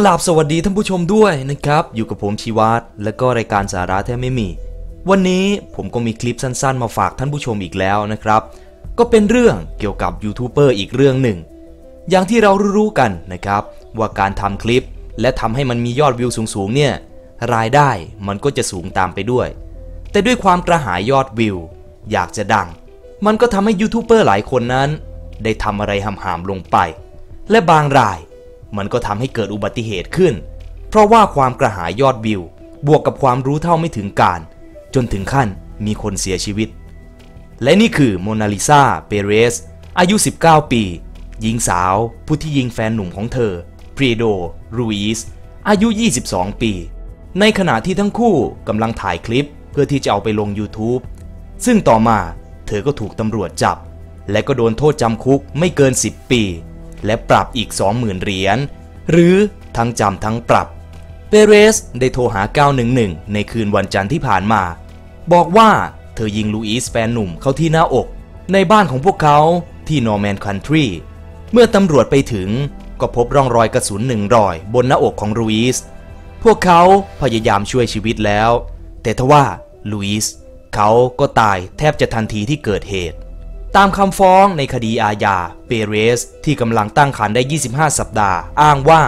กราบสวัสดีท่านผู้ชมด้วยนะครับ อยู่กับผมชีวัตและก็รายการสาระแท้ไม่มี วันนี้ผมก็มีคลิปสั้นๆ มาฝากท่านผู้ชมอีกแล้วนะครับ ก็เป็นเรื่องเกี่ยวกับยูทูบเบอร์อีกเรื่องหนึ่ง อย่างที่เรารู้ๆกันนะครับ ว่าการทำคลิป และทำให้มันมียอดวิวสูงๆเนี่ยรายได้มันก็จะสูงตามไปด้วย แต่ด้วยความกระหายยอดวิว อยากจะดัง มันก็ทำให้ยูทูบเบอร์หลายคนนั้น ได้ทำอะไรหำๆลงไป และบางราย มันก็ทำให้เกิดอุบัติเหตุขึ้น เพราะว่าความกระหายยอดวิว บวกกับความรู้เท่าไม่ถึงการ จนถึงขั้นมีคนเสียชีวิต และนี่คือโมนาลิซาเปเรส อายุ 19 ปี หญิงสาว ผู้ที่ยิงแฟนหนุ่มของเธอพรีโด รูอิส อายุ 22 ปี ในขณะที่ทั้งคู่กำลังถ่ายคลิปเพื่อที่จะเอาไปลง YouTube ซึ่งต่อมาเธอก็ถูกตำรวจจับ และก็โดนโทษจำคุกไม่เกิน 10 ปี และปรับอีก 20,000 เหรียญ หรือทั้งจำทั้งปรับ เปเรสได้โทรหา 911 ในคืนวันจันทร์ที่ผ่านมา บอกว่าเธอยิงลูอิสแฟนหนุ่มเข้าที่หน้าอก ในบ้านของพวกเขาที่นอร์แมนคันทรี เมื่อตำรวจไปถึงก็พบร่องรอยกระสุนหนึ่งรอยบนหน้าอกของลูอิส พวกเขาพยายามช่วยชีวิตแล้ว แต่ทว่าลูอิสเขาก็ตายแทบจะทันทีที่เกิดเหตุ ตามคำฟ้องในคดีอาญาเปเรส ที่กำลังตั้งครรภ์ได้ 25 สัปดาห์ อ้างว่า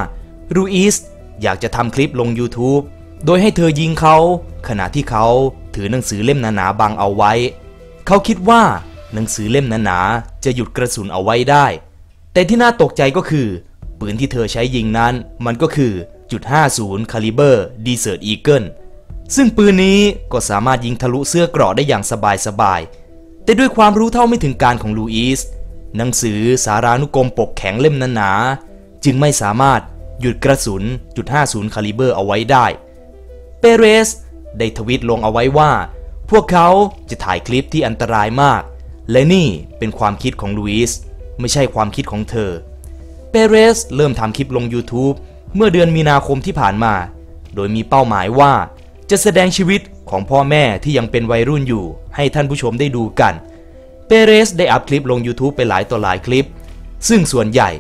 รูอิสอยากจะทำคลิปลง YouTube โดยให้เธอยิงเขา ขณะที่เขาถือหนังสือเล่มหนาๆบังเอาไว้ เขาคิดว่าหนังสือเล่มหนาๆจะหยุดกระสุนเอาไว้ได้ แต่ที่น่าตกใจก็คือปืนที่เธอใช้ยิงนั้นมันก็คือจุด50 Caliber Desert Eagle ซึ่งปืนนี้ก็สามารถยิงทะลุเสื้อกราะได้อย่างสบายๆ แต่ด้วยความรู้เท่าไม่ถึงการของลูอิสหนังสือสารานุกรมปกแข็งเล่มนั้นหนา จึงไม่สามารถหยุดกระสุนจุด50 Caliber เอาไว้ได้ เปเรสได้ทวิตลงเอาไว้ว่า พวกเขาจะถ่ายคลิปที่อันตรายมาก และนี่เป็นความคิดของลูอิสไม่ใช่ความคิดของเธอ เปเรสเริ่มทำคลิปลง YouTube เมื่อเดือนมีนาคมที่ผ่านมา โดยมีเป้าหมายว่าจะแสดงชีวิต ของพ่อแม่ที่ยังเป็นวัยรุ่นอยู่ ให้ท่านผู้ชมได้ดูกัน เปเรสได้อัพคลิปลง YouTube ไปหลายต่อหลายคลิป ซึ่งส่วนใหญ่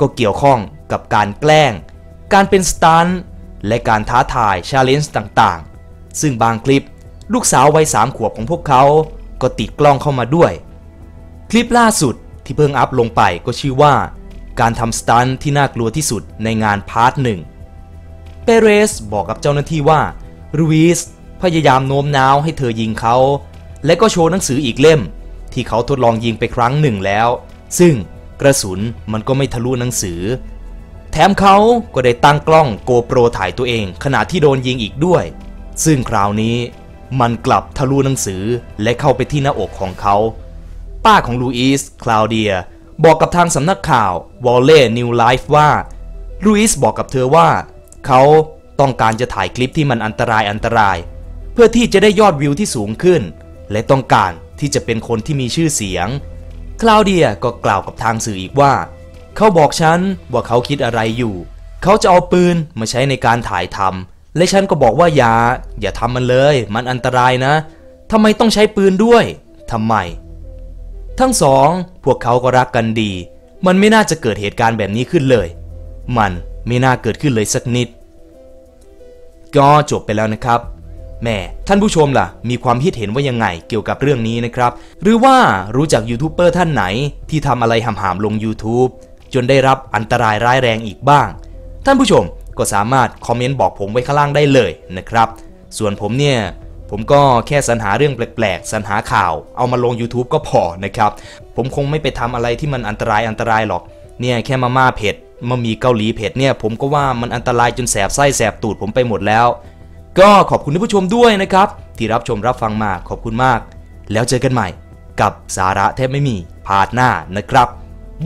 ก็เกี่ยวข้องกับการแกล้ง การเป็นสตันและการท้าทายชาเลนจ์ต่างๆ ซึ่งบางคลิปลูกสาววัยสามขวบของพวกเขา ก็ติดกล้องเข้ามาด้วย คลิปล่าสุดที่เพิ่งอัพลงไปก็ชื่อว่า การทำสตันท์ที่น่ากลัวที่สุดในงานพาร์ทหนึ่งเปเรสบอกกับเจ้าหน้าที่ว่ารูอิส พยายามโน้มน้าวให้เธอยิงเขา และก็โชว์หนังสืออีกเล่ม ที่เขาทดลองยิงไปครั้งหนึ่งแล้ว ซึ่งกระสุนมันก็ไม่ทะลุหนังสือ แถมเขาก็ได้ตั้งกล้องโกโปรถ่ายตัวเอง ขณะที่โดนยิงอีกด้วย ซึ่งคราวนี้มันกลับทะลุหนังสือและเข้าไปที่หน้าอกของเขา ป้าของลูอิสคลาวเดียบอกกับทางสำนักข่าววอลเล่นิวไลฟ์ว่าลูอิสบอกกับเธอว่า เขาต้องการจะถ่ายคลิปที่มันอันตรายอันตราย พื่อที่จะได้ยอดวิวที่สูงขึ้น และต้องการที่จะเป็นคนที่มีชื่อเสียง คลาวเดียก็กล่าวกับทางสื่ออีกว่า เขาบอกฉันว่าเขาคิดอะไรอยู่ เขาจะเอาปืนมาใช้ในการถ่ายทำและฉันก็บอกว่าอย่าอย่าทำมันเลย มันอันตรายนะทำไมต้องใช้ปืนด้วยทำไม ทั้งสองพวกเขาก็รักกันดี มันไม่น่าจะเกิดเหตุการณ์แบบนี้ขึ้นเลย มันไม่น่าเกิดขึ้นเลยสักนิด ก็จบไปแล้วนะครับ แม่ท่านผู้ชมล่ะ มีความคิดเห็นว่ายังไงเกี่ยวกับเรื่องนี้นะครับ หรือว่ารู้จักยูทูบเบอร์ท่านไหน ที่ทำอะไรหำๆลง YouTube จนได้รับอันตรายร้ายแรงอีกบ้าง ท่านผู้ชมก็สามารถคอมเมนต์บอกผมไว้ข้างล่างได้เลยนะครับ ส่วนผมเนี่ยผมก็แค่สรรหาเรื่องแปลกๆ สรรหาข่าว เอามาลง YouTube ก็พอนะครับ ผมคงไม่ไปทำอะไรที่มันอันตรายอันตรายหรอก เนี่ยแค่มาม่าเผ็ดมามีเกาหลีเผ็ดเนี่ยผมก็ว่ามันอันตรายจนแสบไส้แสบตูดผมไปหมดแล้ว ก็ขอบคุณท่านผู้ชมด้วยนะครับ ที่รับชมรับฟังมาขอบคุณมาก แล้วเจอกันใหม่กับสาระแทบไม่มีพาดหน้านะครับ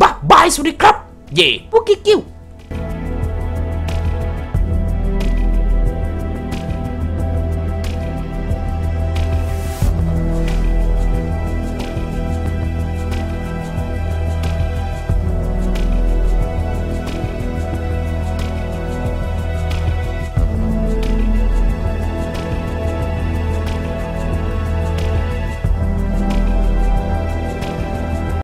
บ๊ายบายสวัสดีครับ เย่พวกกิ๊กกิ้ว